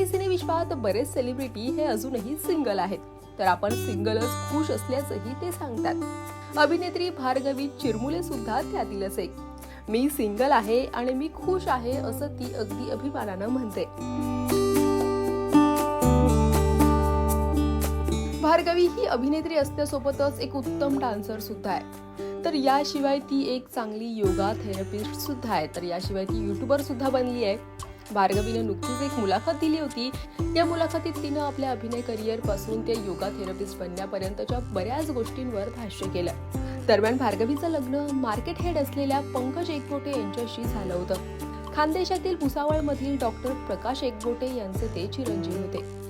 मराठी सिने विश्वात बरेच सेलिब्रिटी हे अजूनही सिंगल आहेत. तर आपण सिंगलच खुश असल्याचंही ते सांगतात. अभिनेत्री भार्गवी चिरमुले सुद्धा त्यातीलच एक. मी सिंगल आहे आणि मी खुश आहे असं ती अगदी अभिमानानं म्हणते. भार्गवी ही अभिनेत्री असण्यासोबतच एक उत्तम डान्सर सुद्धा आहे. तर याशिवाय ती एक चांगली योगा थेरपिस्ट सुद्धा आहे. तर याशिवाय ती युट्यूबर सुद्धा बनली आहे. भार्गवीनं नुकतीच एक मुलाखत दिली होती. या मुलाखतीत तिनं आपल्या अभिनय करिअरपासून ते योगा थेरपिस्ट बनण्यापर्यंतच्या बऱ्याच गोष्टींवर भाष्य केलं. दरम्यान भार्गवीचं लग्न मार्केट हेड असलेल्या पंकज एकबोटे यांच्याशी झालं होतं. खानदेशातील भुसावळमधील डॉक्टर प्रकाश एकबोटे यांचे ते चिरंजीव होते.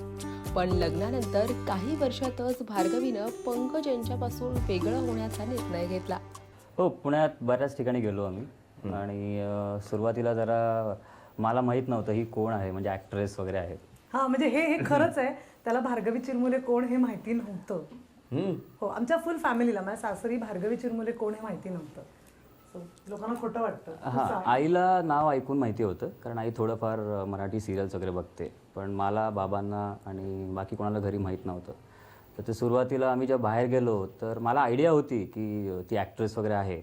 पण लग्नानंतर काही वर्षातच भार्गवीनं पंकज यांच्यापासून वेगळं होण्याचा निर्णय घेतला. हो पुण्यात बऱ्याच ठिकाणी गेलो आम्ही. आणि सुरुवातीला जरा मला माहीत नव्हतं ही कोण आहे म्हणजे ॲक्ट्रेस वगैरे आहे हा म्हणजे हे हे खरंच आहे. त्याला भार्गवी चिरमुले कोण हे माहिती नव्हतं. हो आमच्या फुल फॅमिलीला माझ्या सासरी भार्गवी चिरमुले कोण हे माहिती नव्हतं. So, लोकांना खोटं वाटतं. हां आईला नाव ऐकून माहिती होतं कारण आई थोडंफार अ, मराठी सिरियल्स वगैरे बघते. पण मला बाबांना आणि बाकी कोणाला घरी माहीत नव्हतं. तर ते सुरुवातीला आम्ही जेव्हा बाहेर गेलो तर मला आयडिया होती की अ, ती ॲक्ट्रेस वगैरे आहे.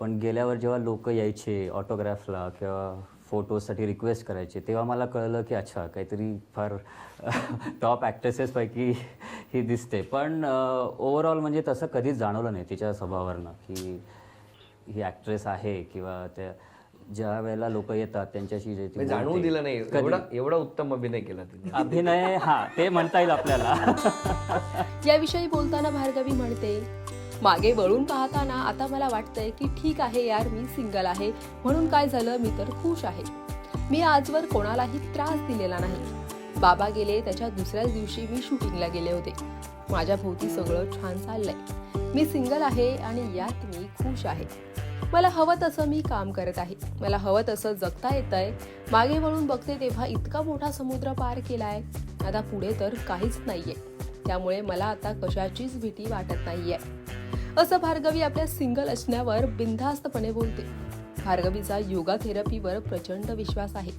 पण गेल्यावर जेव्हा लोक यायचे ऑटोग्राफला किंवा फोटोसाठी रिक्वेस्ट करायचे. तेव्हा मला कळलं की अच्छा काहीतरी फार टॉप ॲक्ट्रेसेसपैकी ही दिसते. पण ओव्हरऑल म्हणजे तसं कधीच जाणवलं नाही तिच्या स्वभावावरनं की ही ॲक्ट्रेस आहे किंवा त्या ज्या वेळेला लोक येतात त्यांच्याशी जाणवून. दिलं नाही. एवढा एवढा उत्तम अभिनय केला तिने. अभिनय हा ते म्हणता येईल आपल्याला. याविषयी बोलताना भार्गवी म्हणते मागे वळून पाहताना आता मला वाटतंय की ठीक आहे यार मी सिंगल आहे. म्हणून काय झालं? मी तर खुश आहे. मी आजवर कोणालाही त्रास दिलेला नाही. बाबा गेले त्याच्या दुसऱ्याच दिवशी मी शूटिंगला गेले होते. माझ्या भोवती सगळं छान चाललंय. मी सिंगल आहे आणि यात मी खुश आहे. मला हवं तसं मी काम करत आहे. मला हवं तसं जगता येतंय. मागे वळून बघते तेव्हा इतका मोठा समुद्र पार केलाय. आता पुढे तर काहीच नाहीये. त्यामुळे मला आता कशाचीच भीती वाटत नाहीये. असं भार्गवी आपल्या सिंगल असण्यावर बिनधास्तपणे बोलते. भार्गवीचा योगा थेरपीवर प्रचंड विश्वास आहे.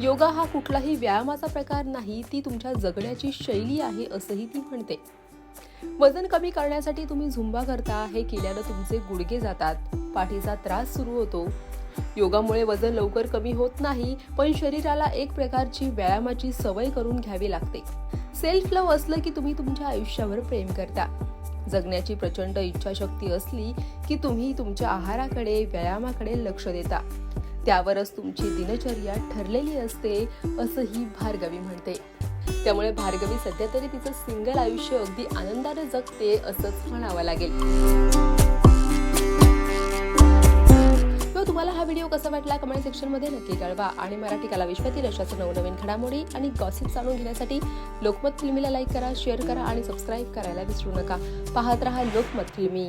योगा हा कुठलाही व्यायामाचा प्रकार नाही ती तुमच्या जगण्याची शैली आहे असंही ती म्हणते. वजन कमी करण्यासाठी तुम्ही झुंबा करता हे केल्यानं तुमचे गुडघे जातात पाठीचा त्रास सुरू होतो. योगामुळे वजन लवकर कमी होत नाही पण शरीराला एक प्रकारची व्यायामाची सवय करून घ्यावी लागते. सेल्फ लव असलं की तुम्ही तुमच्या आयुष्यावर प्रेम करता. जगण्याची प्रचंड इच्छाशक्ती असली की तुम्ही तुमच्या आहाराकडे व्यायामाकडे लक्ष देता. त्यावरच तुमची दिनचर्या ठरलेली असते असं ही भार्गवी म्हणते. त्यामुळे भार्गवी सध्या तरी तिचं सिंगल आयुष्य अगदी आनंदाने जगते असंच म्हणावं लागेल. तर तुम्हाला हा व्हिडिओ कसा वाटला कमेंट सेक्शनमध्ये नक्की कळवा. आणि मराठी कला विश्वातील अशाच नवनवीन घडामोडी आणि गॉसिप जाणून घेण्यासाठी लोकमत फिल्मीला लाईक करा शेअर करा आणि सबस्क्राईब करायला विसरू नका. पाहत रहा लोकमत फिल्मी.